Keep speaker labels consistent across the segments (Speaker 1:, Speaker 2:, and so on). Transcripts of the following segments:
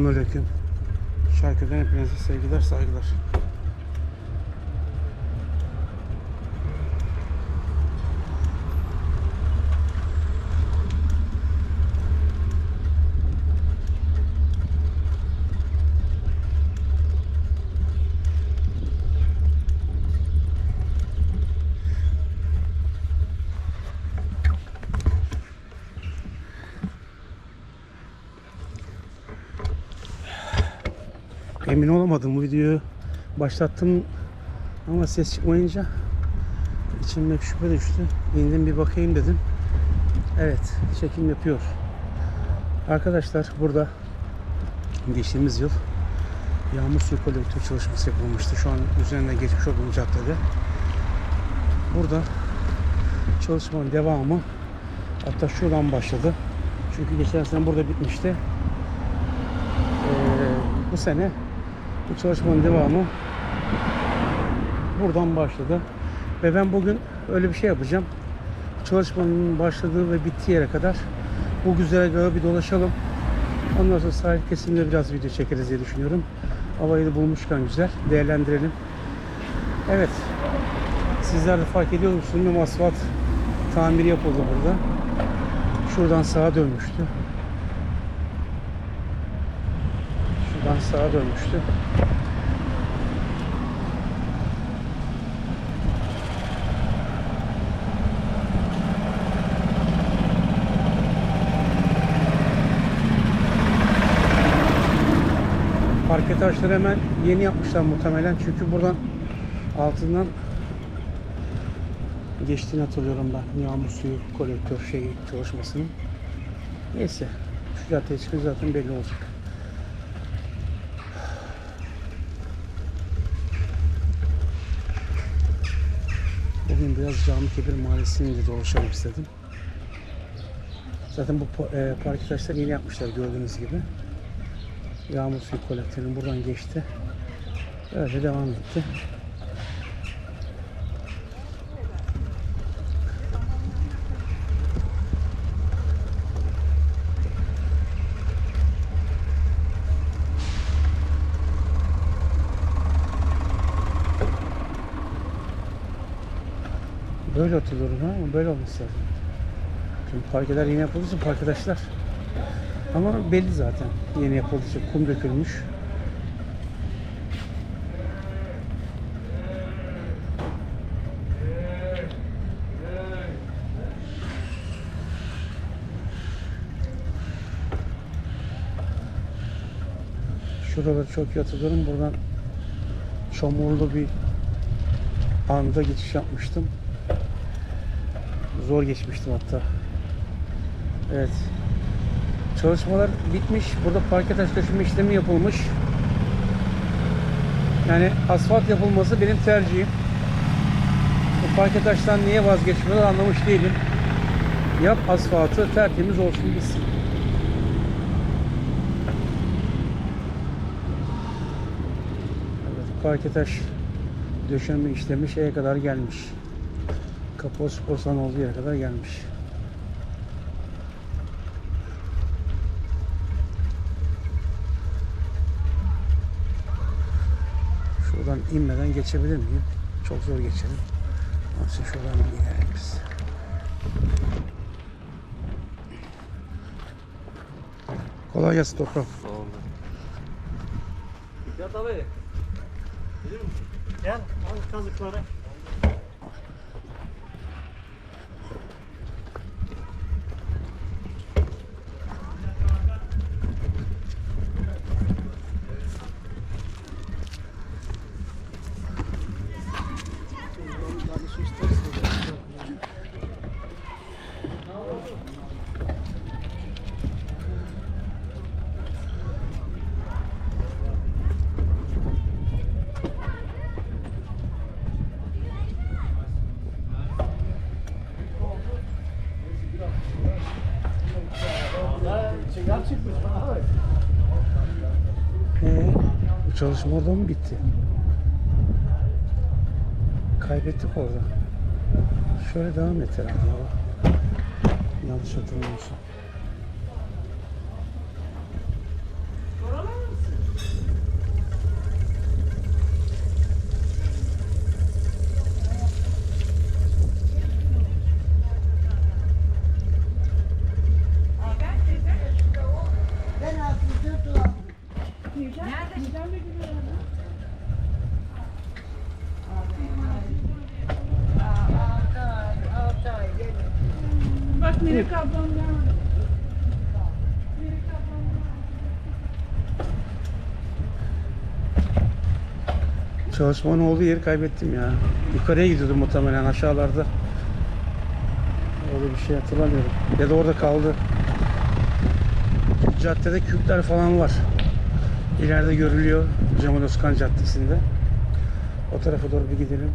Speaker 1: Selamünaleyküm. Şarkıdan hepinize sevgiler, saygılar. Emin olamadım bu videoyu başlattım ama ses çıkmayınca içime bir şüphe düştü. İndim bir bakayım dedim. Evet çekim yapıyor. Arkadaşlar burada geçtiğimiz yıl yağmur suyu kolektör çalışması yapılmıştı. Şu an üzerine geçmiş olduğum caddede. Burada çalışmanın devamı hatta şuradan başladı. Çünkü geçen sene burada bitmişti. Ee, bu sene bu çalışmanın devamı buradan başladı. Ve ben bugün öyle bir şey yapacağım. Çalışmanın başladığı ve bittiği yere kadar bu güzergahı bir dolaşalım. Ondan sonra sahil kesimde biraz video çekeriz diye düşünüyorum. Havayı da bulmuşken güzel. Değerlendirelim. Evet. Sizler de fark ediyor musunuz? Asfalt tamiri yapıldı burada. Şuradan sağa dönmüştü. Şuradan sağa dönmüştü. Parke taşları hemen yeni yapmışlar muhtemelen çünkü buradan altından geçtiğini hatırlıyorum ben yağmur suyu kolektör şey çalışmasının. Neyse şu caddeye çıkınca zaten belli olacak. Bugün biraz Cami Kebir Mahallesi'ni de dolaşalım istedim. Zaten bu e, park taşları yeni yapmışlar gördüğünüz gibi. Yağmur suyu kolektörünün buradan geçti. Öyle devam etti. Böyle hatırlıyorum ha böyle olması lazım. Çünkü parkeler yeni yapıldığı için parkedaşlar. Ama belli zaten yeni yapıldığı için kum dökülmüş. Şuraları çok iyi hatırlıyorum. Buradan çamurlu bir anda geçiş yapmıştım. Zor geçmiştim hatta. Evet. Çalışmalar bitmiş. Burada parke taş döşeme işlemi yapılmış. Yani asfalt yapılması benim tercihim. Bu parke taştan niye vazgeçmiyorlar anlamış değilim. Yap asfaltı tertemiz olsun gitsin. Evet, parke taş döşeme işlemi şeye kadar gelmiş. Kapı spor salonu olduğu yere kadar gelmiş. Şuradan inmeden geçebilir miyim? Çok zor geçelim. Nasıl şuradan bir inelim biz. Kolay gelsin toprağım.
Speaker 2: Yat abi. Gelir misin? Gel al kazıkları.
Speaker 1: Çalışma orada mı bitti? Kaybettik orada. Şöyle devam et herhalde ya. Yanlış hatırlamıyorsam.
Speaker 3: Geldi. Melek ablam
Speaker 1: Çalışmanın olduğu yeri kaybettim ya. Yukarıya gidiyordum muhtemelen aşağılarda. Öyle bir şey hatırlamıyorum. Ya da orada kaldı. Caddede küpler falan var. İleride görülüyor Cemal Özkan Caddesi'nde. O tarafa doğru bir gidelim.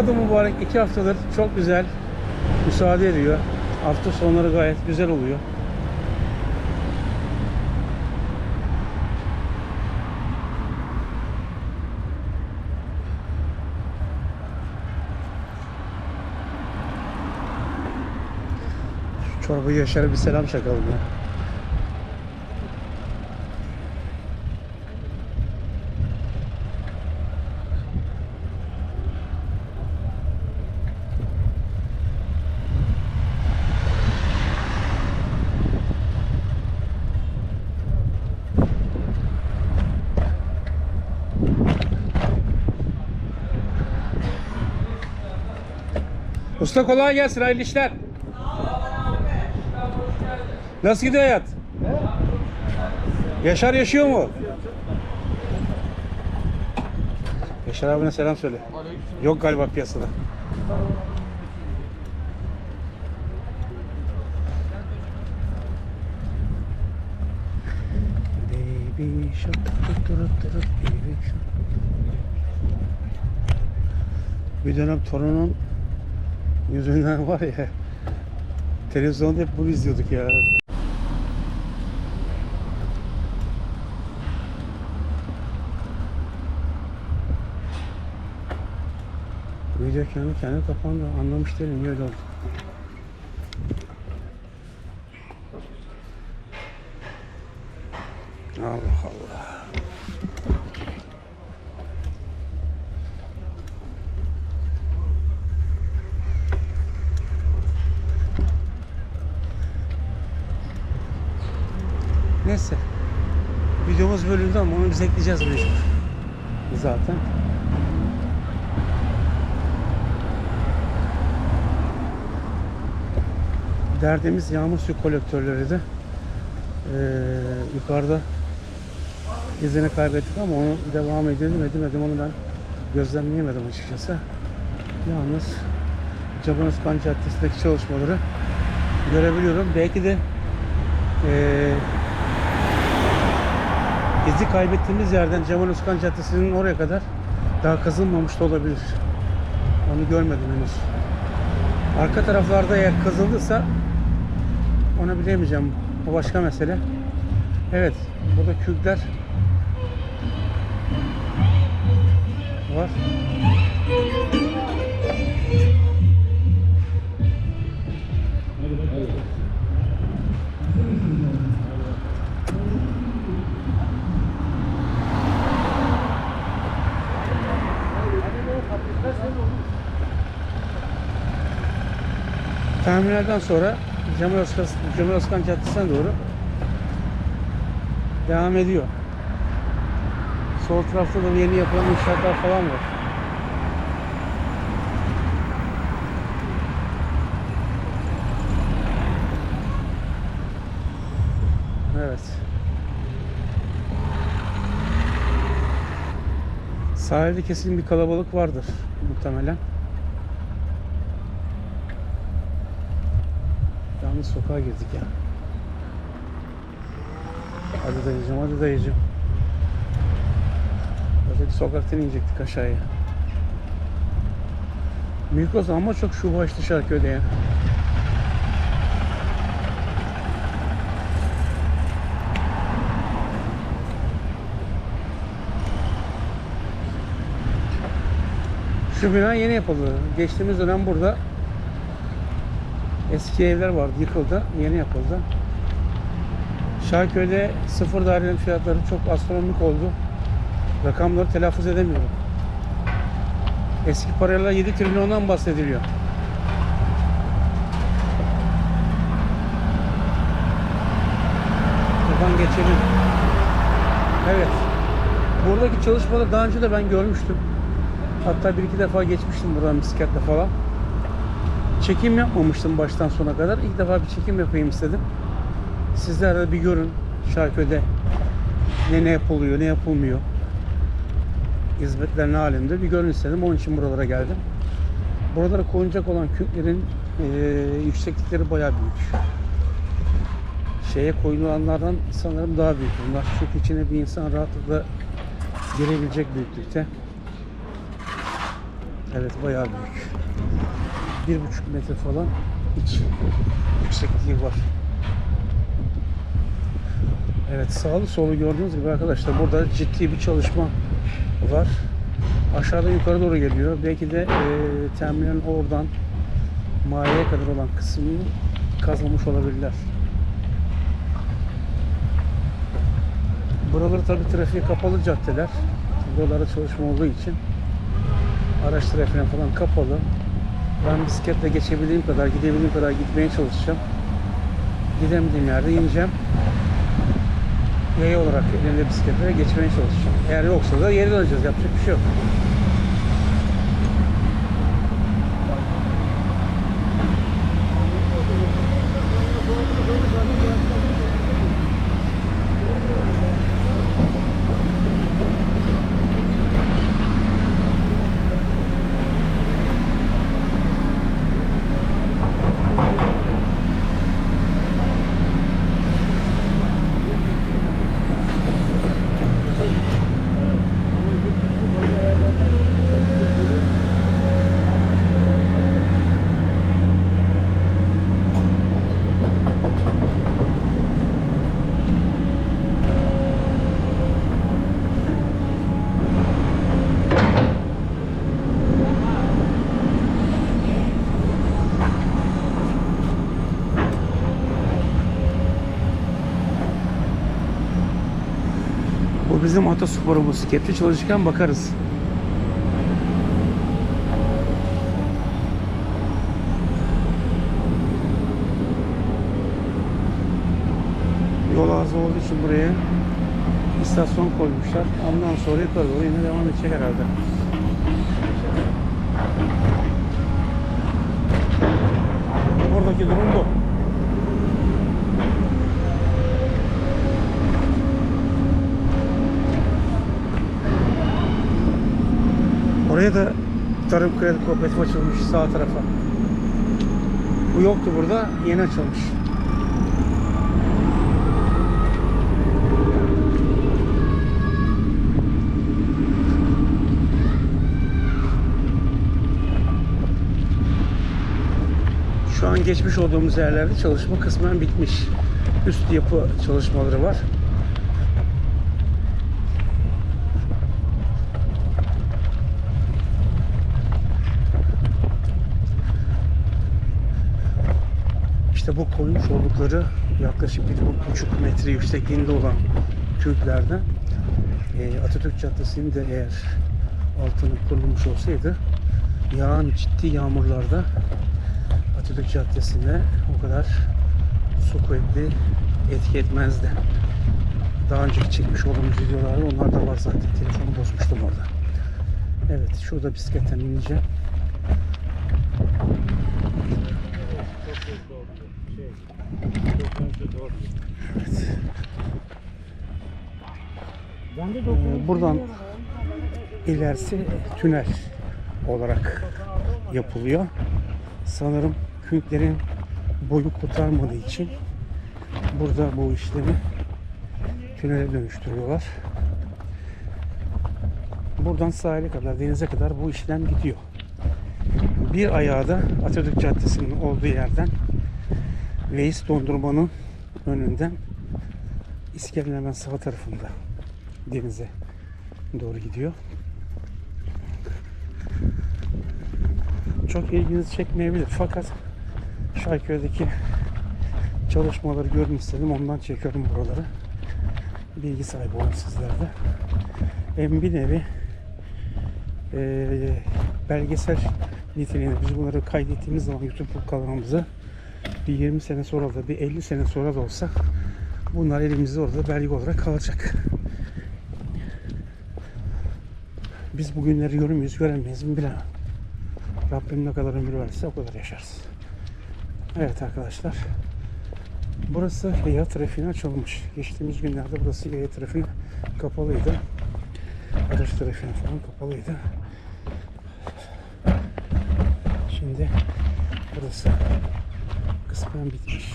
Speaker 1: Hava da mübarek iki haftadır çok güzel müsaade ediyor. Hafta sonları gayet güzel oluyor. Şu çorbayı Yaşar'a bir selam çakalım ya. Usta kolay gelsin hayırlı işler. Nasıl gidiyor hayat? Yaşar yaşıyor mu? Yaşar abine selam söyle. Yok galiba piyasada. Baby shark. Bir dönem torunun yüzünden var ya televizyonda hep bunu izliyorduk ya. Video kendi kendine kapandı. Anlamış değilim niye öyle oldu. Neyse. Videomuz bölündü ama onu biz ekleyeceğiz mecbur. Zaten. Derdimiz yağmur suyu kolektörleri de. Ee, yukarıda izini kaybettik ama onu devam edelim edemedim onu ben gözlemleyemedim açıkçası. Yalnız Caban Özkan Caddesi'ndeki çalışmaları görebiliyorum. Belki de ee, izi kaybettiğimiz yerden Cemal Özkan Caddesi'nin oraya kadar daha kazılmamış da olabilir. Onu görmedim henüz. Arka taraflarda eğer kazıldıysa onu bilemeyeceğim. O başka mesele. Evet, burada kürkler var. Terminalden sonra Cemal Özkan, Caddesi'ne doğru devam ediyor. Sol tarafta da yeni yapılan inşaatlar falan var. Evet. Sahilde kesin bir kalabalık vardır muhtemelen. Yalnız sokağa girdik ya. Hadi dayıcım, hadi dayıcım. Öteki sokaktan inecektik aşağıya. Migros ama çok şu başlı Şarköy'de ya. Şu bina yeni yapıldı. Geçtiğimiz dönem burada Eski evler vardı, yıkıldı, yeni yapıldı. Şarköy'de sıfır dairenin fiyatları çok astronomik oldu. Rakamları telaffuz edemiyorum. Eski parayla 7 trilyondan bahsediliyor. Buradan geçelim. Evet. Buradaki çalışmaları daha önce de ben görmüştüm. Hatta bir iki defa geçmiştim buradan bisikletle falan. Çekim yapmamıştım baştan sona kadar. İlk defa bir çekim yapayım istedim. Sizler de bir görün Şarköy'de ne ne yapılıyor, ne yapılmıyor. Hizmetler ne halinde bir görün istedim. Onun için buralara geldim. Buralara koyulacak olan küplerin eee, yükseklikleri bayağı büyük. Şeye koyulanlardan sanırım daha büyük bunlar. Çünkü içine bir insan rahatlıkla girebilecek büyüklükte. Evet bayağı büyük. Bir buçuk metre falan iç yüksekliği var. Evet sağlı solu gördüğünüz gibi arkadaşlar burada ciddi bir çalışma var. Aşağıdan yukarı doğru geliyor. Belki de e, terminalin oradan maliye kadar olan kısmını kazmamış olabilirler. Buraları tabi trafiğe kapalı caddeler. Buralarda çalışma olduğu için araç trafiğine falan kapalı. Ben bisikletle geçebildiğim kadar, gidebildiğim kadar gitmeye çalışacağım. Gidemediğim yerde ineceğim. Yaya olarak elimde bisikletle geçmeye çalışacağım. Eğer yoksa da geri döneceğiz. Yapacak bir şey yok. Bu bizim atasporumuz. Kepçe çalışırken bakarız. Yol ağzı olduğu için buraya istasyon koymuşlar. Ondan sonra yukarı doğru yine devam edecek herhalde. Buradaki durum bu. Oraya da Tarım Kredi Kooperatif açılmış sağ tarafa. Bu yoktu burada, yeni açılmış. Şu an geçmiş olduğumuz yerlerde çalışma kısmen bitmiş. Üst yapı çalışmaları var. İşte bu koymuş oldukları yaklaşık bir buçuk metre yüksekliğinde olan kürklerden e, Atatürk Caddesi'nin de eğer altını kurulmuş olsaydı yağan ciddi yağmurlarda Atatürk Caddesi'ne o kadar su kuvvetli etki etmezdi. Daha önceki çekmiş olduğumuz videolarda onlar da var zaten. Telefonu bozmuştum orada. Evet şurada bisikletten ineceğim.
Speaker 2: Ben de
Speaker 1: Ee, buradan ilerisi tünel olarak yapılıyor. Sanırım kürklerin boyu kurtarmadığı için burada bu işlemi tünele dönüştürüyorlar. Buradan sahile kadar, denize kadar bu işlem gidiyor. Bir ayağı da Atatürk Caddesi'nin olduğu yerden Veys Dondurma'nın önünden iskelenin hemen sağ tarafında denize doğru gidiyor. Çok ilginizi çekmeyebilir fakat Şarköy'deki çalışmaları görün istedim. Ondan çekiyorum buraları. Bilgi sahibi olun sizlerde. Hem bir nevi eee, belgesel niteliğinde biz bunları kaydettiğimiz zaman YouTube kanalımıza bir 20 sene sonra da bir 50 sene sonra da olsa bunlar elimizde orada belge olarak kalacak. Biz bu günleri görür müyüz, göremeyiz mi bilemem. Rabbim ne kadar ömür verirse o kadar yaşarız. Evet arkadaşlar. Burası yaya trafiğine açılmış. Geçtiğimiz günlerde burası yaya trafiğine kapalıydı. Araç trafiğine falan kapalıydı. Şimdi burası kısmen bitmiş.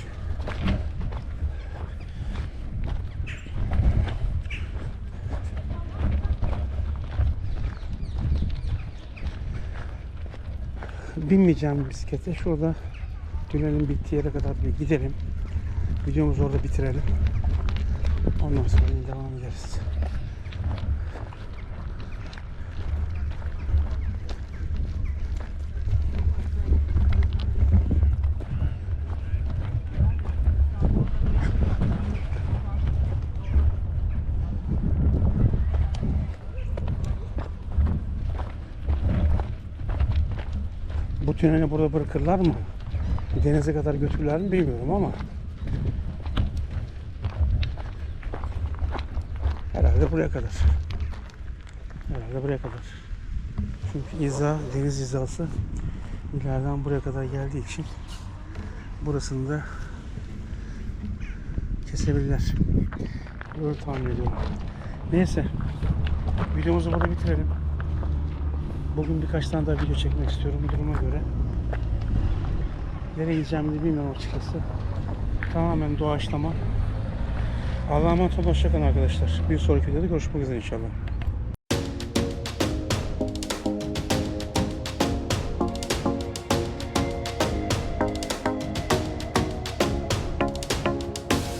Speaker 1: Binmeyeceğim bisiklete. Şurada tünelin bittiği yere kadar bir gidelim. Videomuzu orada bitirelim. Ondan sonra devam ederiz. Bu tüneli burada bırakırlar mı? Denize kadar götürürler mi bilmiyorum ama herhalde buraya kadar. Herhalde buraya kadar. Çünkü iza, deniz hizası ileriden buraya kadar geldiği için burasını da kesebilirler. Öyle tahmin ediyorum. Neyse. Videomuzu burada bitirelim. Bugün birkaç tane daha video çekmek istiyorum duruma göre. Nereye gideceğimi de bilmiyorum açıkçası. Tamamen doğaçlama. Allah'a emanet olun. Hoşçakalın arkadaşlar. Bir sonraki videoda görüşmek üzere inşallah.